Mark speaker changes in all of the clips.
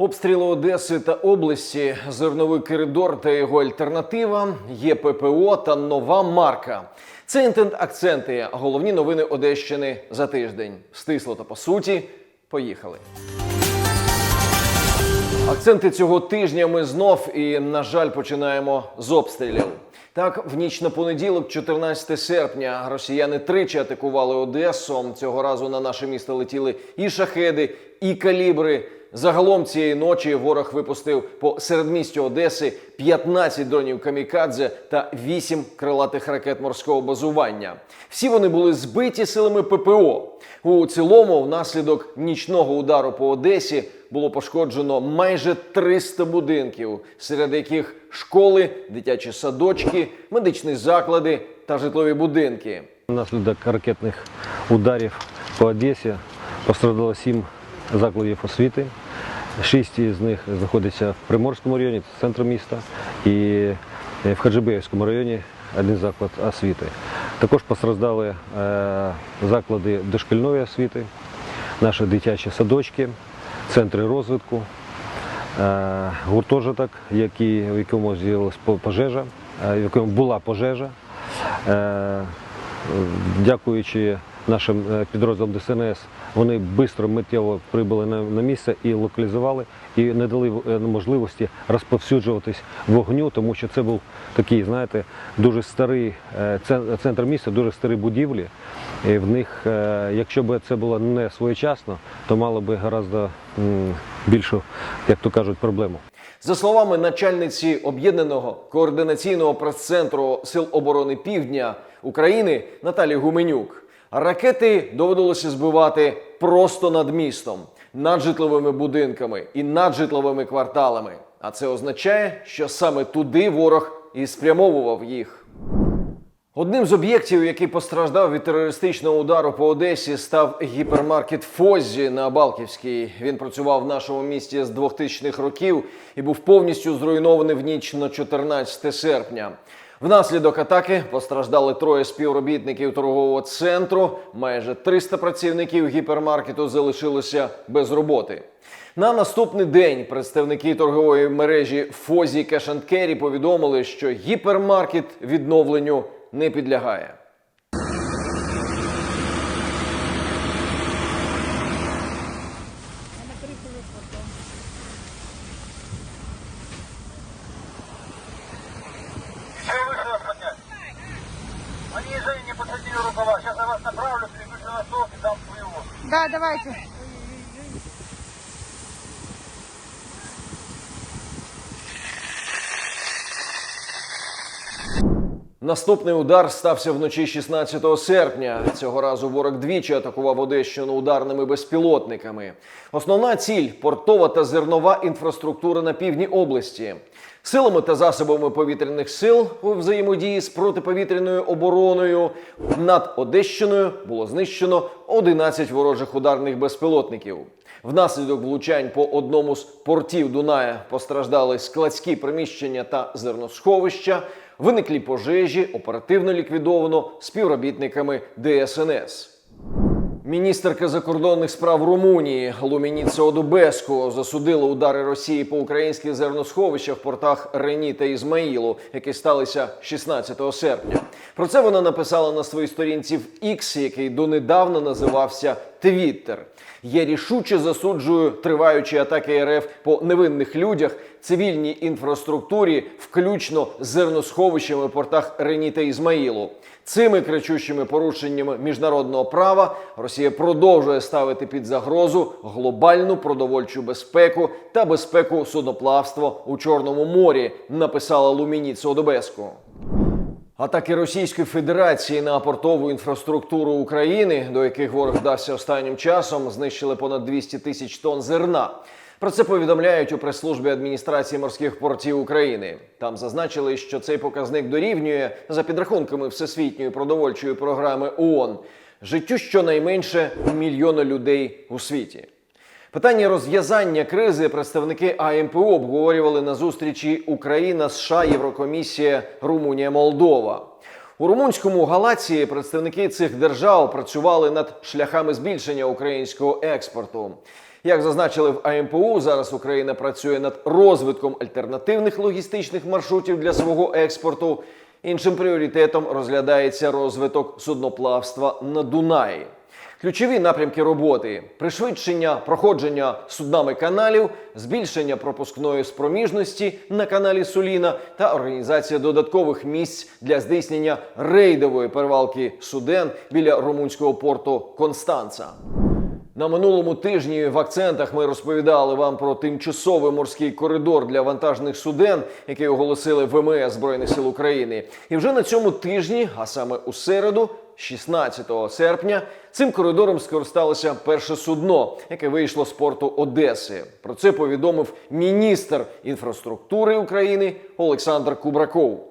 Speaker 1: Обстріли Одеси та області, зерновий коридор та його альтернатива, є ППО та нова марка. Це інтент акценти. Головні новини Одещини за тиждень. Стисло та по суті. Поїхали. Акценти цього тижня ми знов і, на жаль, починаємо з обстрілів. Так, в ніч на понеділок, 14 серпня, росіяни тричі атакували Одесу. Цього разу на наше місто летіли і шахеди, і калібри. Загалом цієї ночі ворог випустив по середмістю Одеси 15 дронів камікадзе та 8 крилатих ракет морського базування. Всі вони були збиті силами ППО. У цілому, внаслідок нічного удару по Одесі, було пошкоджено майже 300 будинків, серед яких школи, дитячі садочки, медичні заклади та житлові будинки.
Speaker 2: Внаслідок ракетних ударів по Одесі пострадало сім закладів освіти. Шість із них знаходяться в Приморському районі, це центр міста, і в Хаджибеївському районі один заклад освіти. Також постраждали е, заклади дошкільної освіти, наші дитячі садочки, центри розвитку, е, гуртожиток, в якому з'явилася пожежа, е, в якому була пожежа. Е, Дякуючи нашим підрозділам ДСНС, вони швидко миттєво прибули на, місце і локалізували, і не дали можливості розповсюджуватись вогню, тому що це був такий, знаєте, дуже старий центр міста, дуже старі будівлі. І в них, е, якщо б це було не своєчасно, то мало би гораздо більшу, як то кажуть, проблему.
Speaker 1: За словами начальниці об'єднаного координаційного прес-центру Сил оборони Півдня України Наталі Гуменюк, ракети доводилося збивати просто над містом, над житловими будинками і над житловими кварталами. А це означає, що саме туди ворог і спрямовував їх. Одним з об'єктів, який постраждав від терористичного удару по Одесі, став гіпермаркет Фоззі на Балківській. Він працював в нашому місті з 2000-х років і був повністю зруйнований в ніч на 14 серпня. Внаслідок атаки постраждали троє співробітників торгового центру. Майже 300 працівників гіпермаркету залишилося без роботи. На наступний день представники торгової мережі Фозі Carry повідомили, що гіпермаркет відновленню не підлягає.
Speaker 3: Все выше
Speaker 1: Наступний удар стався вночі 16 серпня. Цього разу ворог двічі атакував Одещину ударними безпілотниками. Основна ціль портова та зернова інфраструктура на півдні області. Силами та засобами повітряних сил у взаємодії з протиповітряною обороною над Одещиною було знищено 11 ворожих ударних безпілотників. Внаслідок влучань по одному з портів Дуная постраждали складські приміщення та зерносховища. Виниклі пожежі, оперативно ліквідовано співробітниками ДСНС. Міністерка закордонних справ Румунії Лумініца Одубеску засудила удари Росії по українських зерносховищах в портах Рені та Ізмаїлу, які сталися 16 серпня. Про це вона написала на своїй сторінці в X, який донедавна називався Твіттер. Я рішуче засуджую триваючі атаки РФ по невинних людях, цивільній інфраструктурі, включно з зерносховищами в портах Рені та Ізмаїлу. Цими кричущими порушеннями міжнародного права Росія продовжує ставити під загрозу глобальну продовольчу безпеку та безпеку судноплавства у Чорному морі, написала Лумініц Одобеску. Атаки Російської Федерації на портову інфраструктуру України, до яких ворог вдався останнім часом, знищили понад 200 тисяч тонн зерна. Про це повідомляють у прес-службі адміністрації морських портів України. Там зазначили, що цей показник дорівнює за підрахунками Всесвітньої продовольчої програми ООН життю щонайменше мільйона людей у світі. Питання розв'язання кризи представники АМПО обговорювали на зустрічі Україна, США, Єврокомісія, Румунія, Молдова. У румунському Галації представники цих держав працювали над шляхами збільшення українського експорту. Як зазначили в АМПУ, зараз Україна працює над розвитком альтернативних логістичних маршрутів для свого експорту. Іншим пріоритетом розглядається розвиток судноплавства на Дунаї. Ключові напрямки роботи: пришвидшення проходження суднами каналів, збільшення пропускної спроміжності на каналі Суліна та організація додаткових місць для здійснення рейдової перевалки суден біля румунського порту Констанца. На минулому тижні в акцентах ми розповідали вам про тимчасовий морський коридор для вантажних суден, який оголосили ВМС Збройних сил України. І вже на цьому тижні, а саме у середу, 16 серпня, цим коридором скористалося перше судно, яке вийшло з порту Одеси. Про це повідомив міністр інфраструктури України Олександр Кубраков.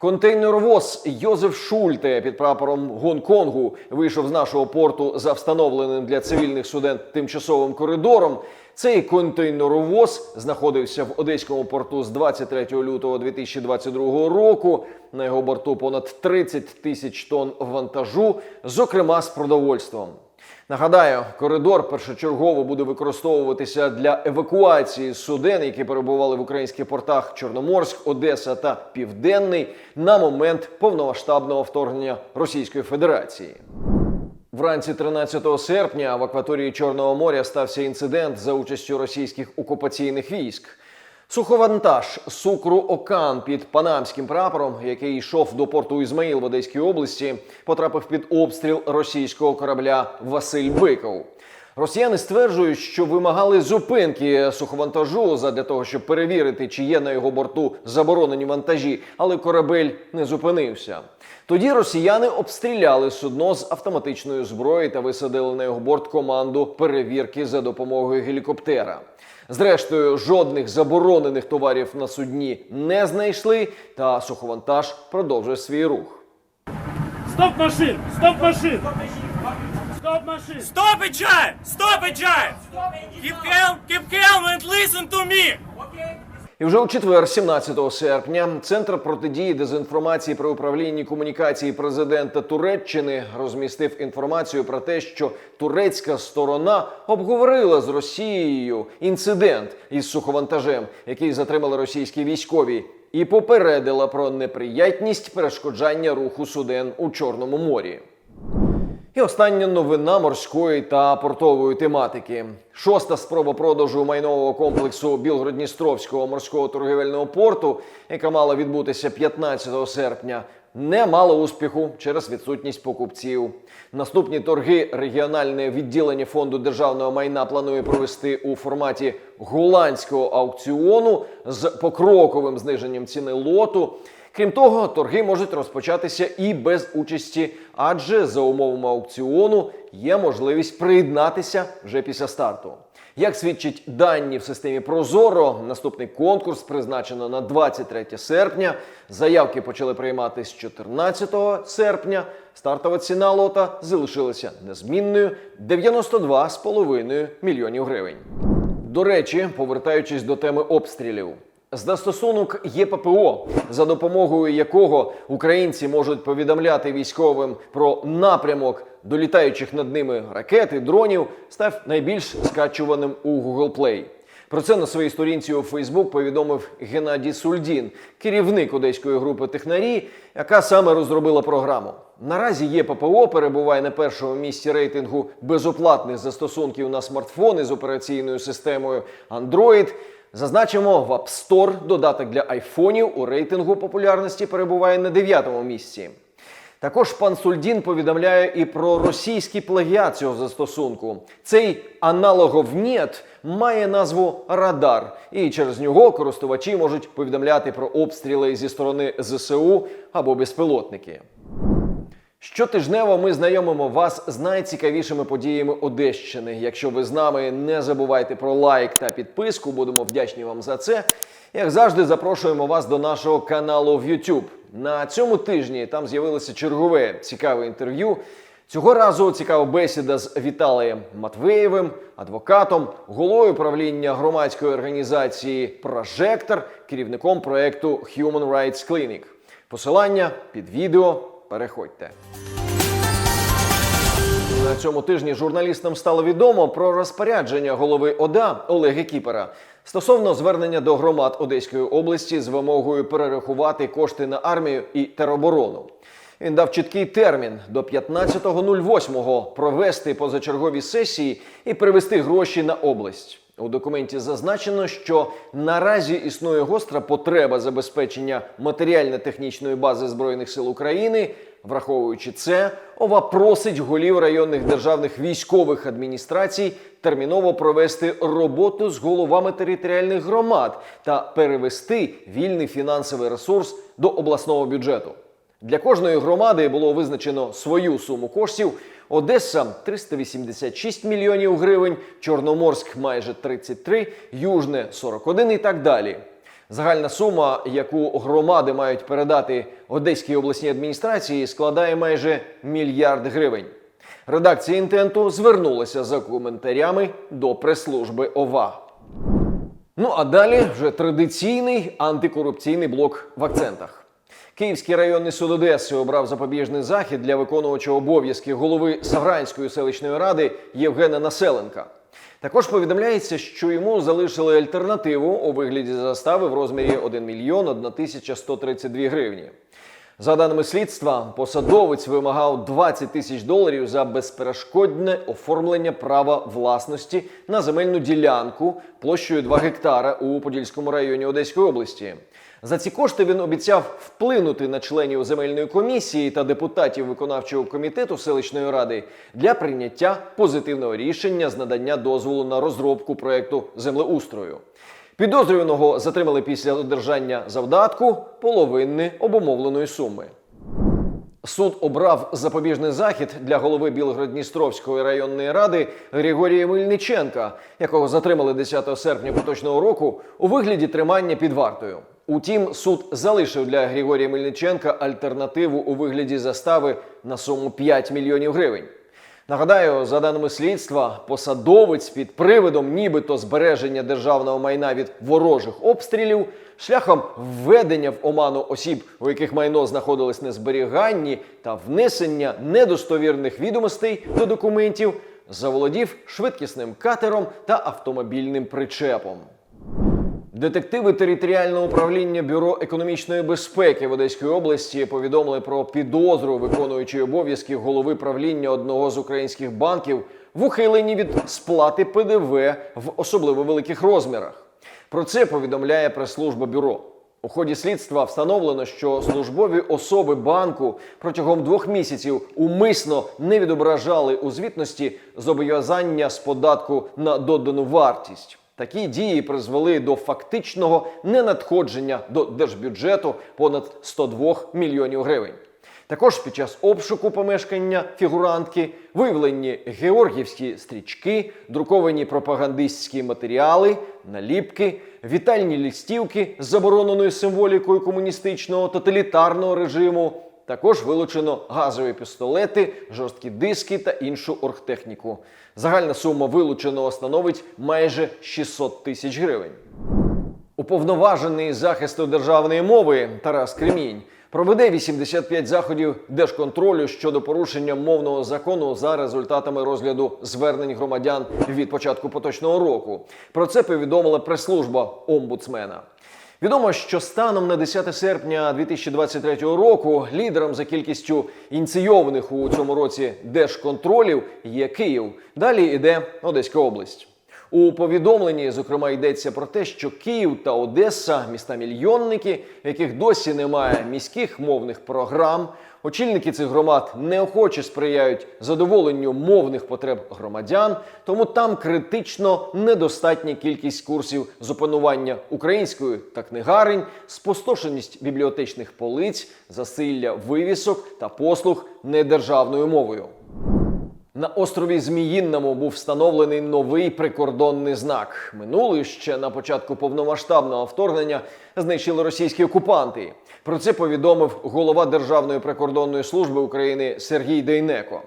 Speaker 1: Контейнеровоз Йозеф Шульте під прапором Гонконгу вийшов з нашого порту за встановленим для цивільних суден тимчасовим коридором. Цей контейнеровоз знаходився в одеському порту з 23 лютого 2022 року. На його борту понад 30 тисяч тонн вантажу, зокрема з продовольством. Нагадаю, коридор першочергово буде використовуватися для евакуації суден, які перебували в українських портах Чорноморськ, Одеса та Південний на момент повномасштабного вторгнення Російської Федерації. Вранці 13 серпня в акваторії Чорного моря стався інцидент за участю російських окупаційних військ. Суховантаж Сукру Окан під панамським прапором, який йшов до порту Ізмаїл в Одеській області, потрапив під обстріл російського корабля Василь Биков. Росіяни стверджують, що вимагали зупинки суховантажу задля того, щоб перевірити, чи є на його борту заборонені вантажі, але корабель не зупинився. Тоді росіяни обстріляли судно з автоматичної зброї та висадили на його борт команду перевірки за допомогою гелікоптера. Зрештою, жодних заборонених товарів на судні не знайшли, та суховантаж продовжує свій рух.
Speaker 4: Стоп машин! Стоп машин! Стоп машин!
Speaker 5: Stop it, Giant! Stop it, Giant! Keep calm, keep calm and listen to me!
Speaker 1: І вже у четвер, 17 серпня, центр протидії дезінформації при управлінні комунікації президента Туреччини розмістив інформацію про те, що турецька сторона обговорила з Росією інцидент із суховантажем, який затримали російські військові, і попередила про неприятність перешкоджання руху суден у Чорному морі. І остання новина морської та портової тематики. Шоста спроба продажу майнового комплексу Білгород-Дністровського морського торгівельного порту, яка мала відбутися 15 серпня, не мала успіху через відсутність покупців. Наступні торги регіональне відділення фонду державного майна планує провести у форматі голландського аукціону з покроковим зниженням ціни лоту. Крім того, торги можуть розпочатися і без участі, адже за умовами аукціону є можливість приєднатися вже після старту. Як свідчить дані в системі Прозоро, наступний конкурс призначено на 23 серпня. Заявки почали приймати з 14 серпня. Стартова ціна лота залишилася незмінною 92,5 мільйонів гривень. До речі, повертаючись до теми обстрілів. Застосунок ЄППО, за допомогою якого українці можуть повідомляти військовим про напрямок долітаючих над ними ракет і дронів, став найбільш скачуваним у Google Play. Про це на своїй сторінці у Фейсбук повідомив Геннадій Сульдін, керівник одеської групи технарі, яка саме розробила програму. Наразі ЄППО перебуває на першому місці рейтингу безоплатних застосунків на смартфони з операційною системою Android. Зазначимо, в App Store додаток для айфонів у рейтингу популярності перебуває на дев'ятому місці. Також пан Сульдін повідомляє і про російський плагіат цього застосунку. Цей аналоговнєт має назву Радар, і через нього користувачі можуть повідомляти про обстріли зі сторони ЗСУ або безпілотники. Щотижнево ми знайомимо вас з найцікавішими подіями Одещини. Якщо ви з нами, не забувайте про лайк та підписку. Будемо вдячні вам за це. Як завжди, запрошуємо вас до нашого каналу в YouTube. На цьому тижні там з'явилося чергове цікаве інтерв'ю. Цього разу цікава бесіда з Віталієм Матвеєвим, адвокатом, головою правління громадської організації Прожектор, керівником проекту Human Rights Clinic. Посилання під відео Переходьте. На цьому тижні журналістам стало відомо про розпорядження голови ОДА Олега Кіпера стосовно звернення до громад Одеської області з вимогою перерахувати кошти на армію і тероборону. Він дав чіткий термін до 15.08 провести позачергові сесії і привести гроші на область. У документі зазначено, що наразі існує гостра потреба забезпечення матеріально-технічної бази збройних сил України. Враховуючи це, ОВА просить голів районних державних військових адміністрацій терміново провести роботу з головами територіальних громад та перевести вільний фінансовий ресурс до обласного бюджету. Для кожної громади було визначено свою суму коштів. Одеса 386 мільйонів гривень, Чорноморськ майже 33, Южне 41 і так далі. Загальна сума, яку громади мають передати Одеській обласній адміністрації, складає майже мільярд гривень. Редакція інтенту звернулася за коментарями до прес-служби ОВА. Ну а далі вже традиційний антикорупційний блок в акцентах. Київський районний суд Одеси обрав запобіжний захід для виконувача обов'язки голови Савранської селищної ради Євгена Населенка. Також повідомляється, що йому залишили альтернативу у вигляді застави в розмірі 1 мільйон 1 тисяча 132 гривні. За даними слідства, посадовець вимагав 20 тисяч доларів за безперешкодне оформлення права власності на земельну ділянку площею 2 гектара у Подільському районі Одеської області. За ці кошти він обіцяв вплинути на членів земельної комісії та депутатів виконавчого комітету селищної ради для прийняття позитивного рішення з надання дозволу на розробку проекту землеустрою. Підозрюваного затримали після одержання завдатку половини обумовленої суми. Суд обрав запобіжний захід для голови Білгород-Дністровської районної ради Григорія Мельниченка, якого затримали 10 серпня поточного року у вигляді тримання під вартою. Утім, суд залишив для Григорія Мельниченка альтернативу у вигляді застави на суму 5 мільйонів гривень. Нагадаю, за даними слідства, посадовець під привидом нібито збереження державного майна від ворожих обстрілів шляхом введення в оману осіб, у яких майно знаходилось на зберіганні, та внесення недостовірних відомостей до документів, заволодів швидкісним катером та автомобільним причепом. Детективи територіального управління Бюро економічної безпеки в Одеській області повідомили про підозру виконуючої обов'язки голови правління одного з українських банків в ухиленні від сплати ПДВ в особливо великих розмірах. Про це повідомляє прес-служба бюро. У ході слідства встановлено, що службові особи банку протягом двох місяців умисно не відображали у звітності зобов'язання з податку на додану вартість. Такі дії призвели до фактичного ненадходження до держбюджету понад 102 мільйонів гривень. Також під час обшуку помешкання фігурантки виявлені георгівські стрічки, друковані пропагандистські матеріали, наліпки, вітальні листівки з забороненою символікою комуністичного тоталітарного режиму. Також вилучено газові пістолети, жорсткі диски та іншу оргтехніку. Загальна сума вилученого становить майже 600 тисяч гривень. Уповноважений захисту державної мови Тарас Кремінь проведе 85 заходів держконтролю щодо порушення мовного закону за результатами розгляду звернень громадян від початку поточного року. Про це повідомила прес-служба омбудсмена. Відомо, що станом на 10 серпня 2023 року лідером за кількістю ініційованих у цьому році держконтролів є Київ. Далі йде Одеська область. У повідомленні, зокрема, йдеться про те, що Київ та Одеса міста мільйонники, яких досі немає міських мовних програм. Очільники цих громад неохоче сприяють задоволенню мовних потреб громадян, тому там критично недостатня кількість курсів з опанування української та книгарень, спустошеність бібліотечних полиць, засилля вивісок та послуг недержавною мовою. На острові Зміїнному був встановлений новий прикордонний знак. Минулий ще на початку повномасштабного вторгнення знищили російські окупанти. Про це повідомив голова Державної прикордонної служби України Сергій Дейнеко.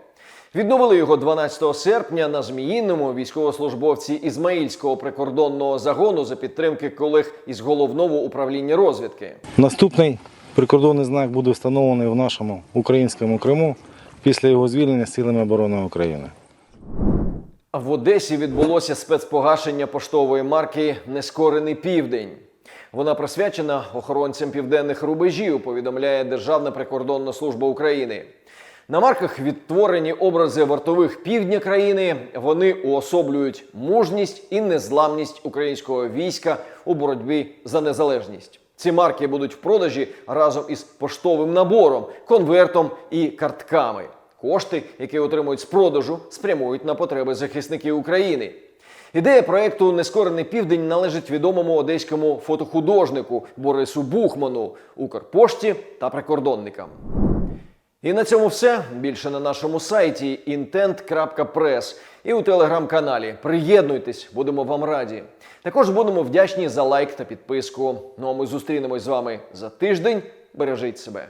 Speaker 1: Відновили його 12 серпня на Зміїнному військовослужбовці Ізмаїльського прикордонного загону за підтримки колег із головного управління розвідки.
Speaker 6: Наступний Прикордонний знак буде встановлений в нашому українському Криму після його звільнення силами оборони України.
Speaker 1: В Одесі відбулося спецпогашення поштової марки Нескорений південь. Вона присвячена охоронцям південних рубежів, повідомляє Державна прикордонна служба України. На марках відтворені образи вартових півдня країни. Вони уособлюють мужність і незламність українського війська у боротьбі за незалежність. Ці марки будуть в продажі разом із поштовим набором, конвертом і картками. Кошти, які отримують з продажу, спрямують на потреби захисників України. Ідея проекту Нескорений південь належить відомому одеському фотохудожнику Борису Бухману, Укрпошті та прикордонникам. І на цьому все. Більше на нашому сайті intent.press і у телеграм-каналі. Приєднуйтесь, будемо вам раді. Також будемо вдячні за лайк та підписку. Ну а ми зустрінемось з вами за тиждень. Бережіть себе.